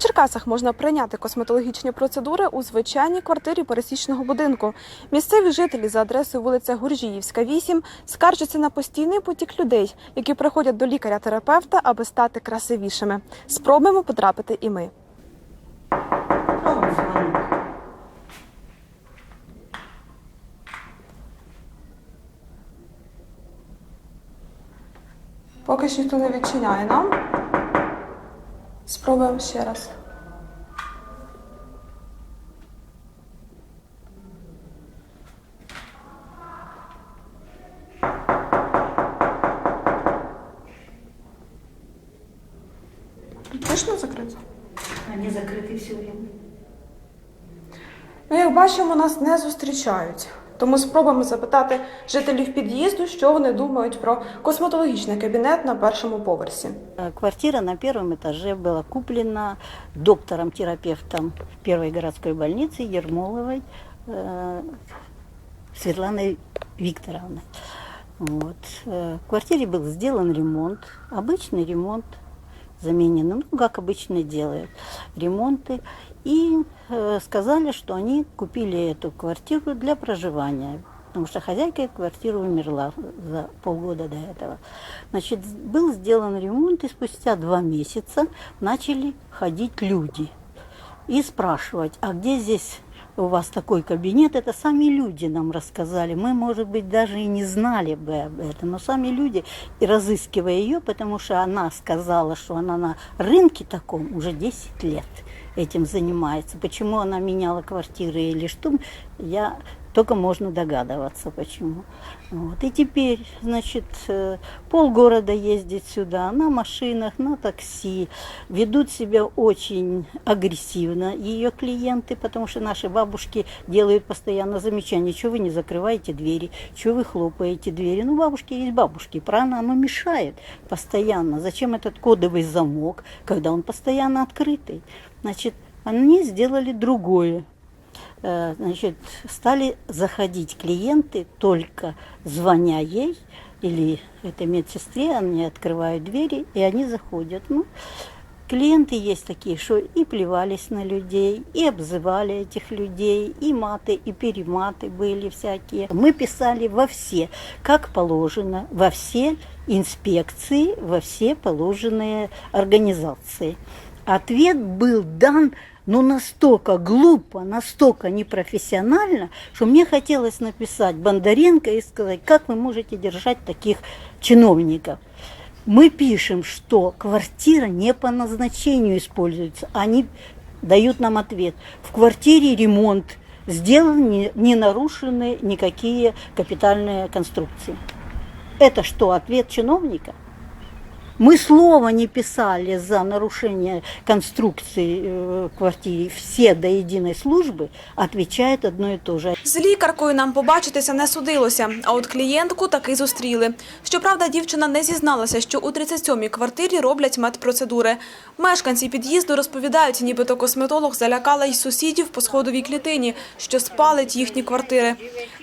Черкасах можна прийняти косметологічні процедури у звичайній квартирі пересічного будинку. Місцеві жителі за адресою вулиця Гуржіївська, 8, скаржаться на постійний потік людей, які приходять до лікаря-терапевта, аби стати красивішими. Спробуємо потрапити і ми. Поки що ніхто не відчиняє нам. Спробуємо ще раз. Точно закрито? Они закрыты все время. Ну, як бачимо, нас не зустрічають. Тому спробуємо запитати жителів під'їзду, що вони думають про косметологічний кабінет на першому поверсі. Э, Квартира на первом этаже была куплена доктором-терапевтом в первой городской больнице Ермоловой э, Светланой Викторовной. Вот. Э, В квартире был сделан ремонт, обычный ремонт, заменен, ну, как обычно делают, ремонты. И э, сказали, что они купили эту квартиру для проживания, потому что хозяйка квартиры умерла за полгода до этого. Значит, был сделан ремонт, и спустя два месяца начали ходить люди и спрашивать, а где здесь у вас такой кабинет? Это сами люди нам рассказали. Мы, может быть, даже и не знали бы об этом, но сами люди, и разыскивая ее, потому что она сказала, что она на рынке таком уже 10 лет этим занимается. Почему она меняла квартиры или что, я только можно догадываться, почему. Вот. И теперь, значит, э, полгорода ездит сюда на машинах, на такси, ведут себя очень агрессивно ее клиенты, потому что наши бабушки делают постоянно замечания, что вы не закрываете двери, что вы хлопаете двери. Ну, бабушки есть бабушки, правильно, оно мешает постоянно. Зачем этот кодовый замок, когда он постоянно открытый? Значит, они сделали другое. Э, Значит, стали заходить клиенты только звоня ей или этой медсестре, они открывают двери, и они заходят. Ну, клиенты есть такие, что и плевались на людей, и обзывали этих людей, и маты, и перематы были всякие. Мы писали во все, как положено, во все инспекции, во все положенные организации. Ответ был дан ну, настолько глупо, настолько непрофессионально, что мне хотелось написать Бондаренко и сказать, как вы можете держать таких чиновников. Мы пишем, что квартира не по назначению используется. Они дают нам ответ. В квартире ремонт сделан, не, не нарушены никакие капитальные конструкции. Это что, ответ чиновника? Мы слова не писали за нарушение конструкции э, в квартире. Все до единой службы отвечают одно и то же. З лікаркою нам побачитися не судилося, а от клієнтку таки зустріли. Щоправда, дівчина не зізналася, що у 37-й квартирі роблять медпроцедури. Мешканці під'їзду розповідають, нібито косметолог залякала й сусідів по сходовій клітині, що спалить їхні квартири.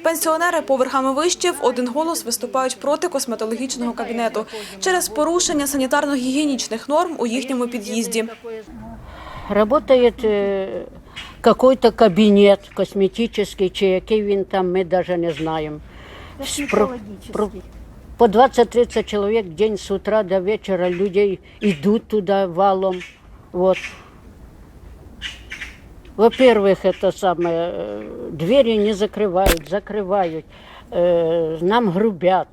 Пенсіонери поверхами вище в один голос виступають проти косметологічного кабінету через порушення санітарно-гігієнічних норм у їхньому під'їзді. Работает э, какой-то кабинет косметический, чи який він там, ми даже не знаємо. Про- про- По 20-30 человек в день с утра до вечера людей идут туда валом. Вот. Во-первых, это самое, э, двери не закрывают, закрывают, э, нам грубят.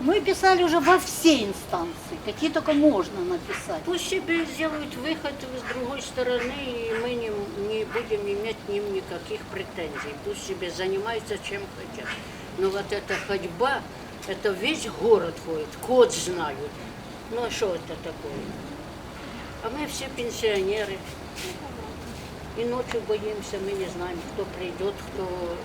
Мы писали уже во все инстанции, какие только можно написать. Пусть себе сделают выход с другой стороны, и мы не, не будем иметь к ним никаких претензий. Пусть себе занимаются чем хотят. Но вот эта ходьба, это весь город ходит, код знают. Ну а что это такое? А мы все пенсионеры. И ночью боимся, мы не знаем, кто придет, кто...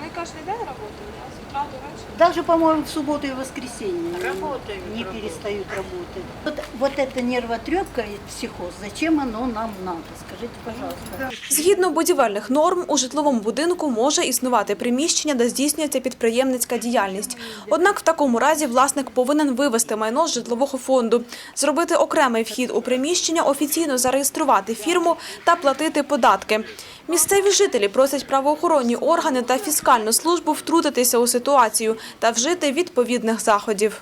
вони кожен день працюють, а утра до? Даже, по-моему, в субботу и воскресенье Работают, не работают. перестают работать. Вот, вот эта нервотрепка и психоз, зачем оно нам надо? Скажите, пожалуйста. Згідно будівельних норм, у житловому будинку може існувати приміщення, де здійснюється підприємницька діяльність. Однак в такому разі власник повинен вивести майно з житлового фонду, зробити окремий вхід у приміщення, офіційно зареєструвати фірму та платити податки. Місцеві жителі просять правоохоронні органи та фіскальну службу втрутитися у ситуацію та вжити відповідних заходів.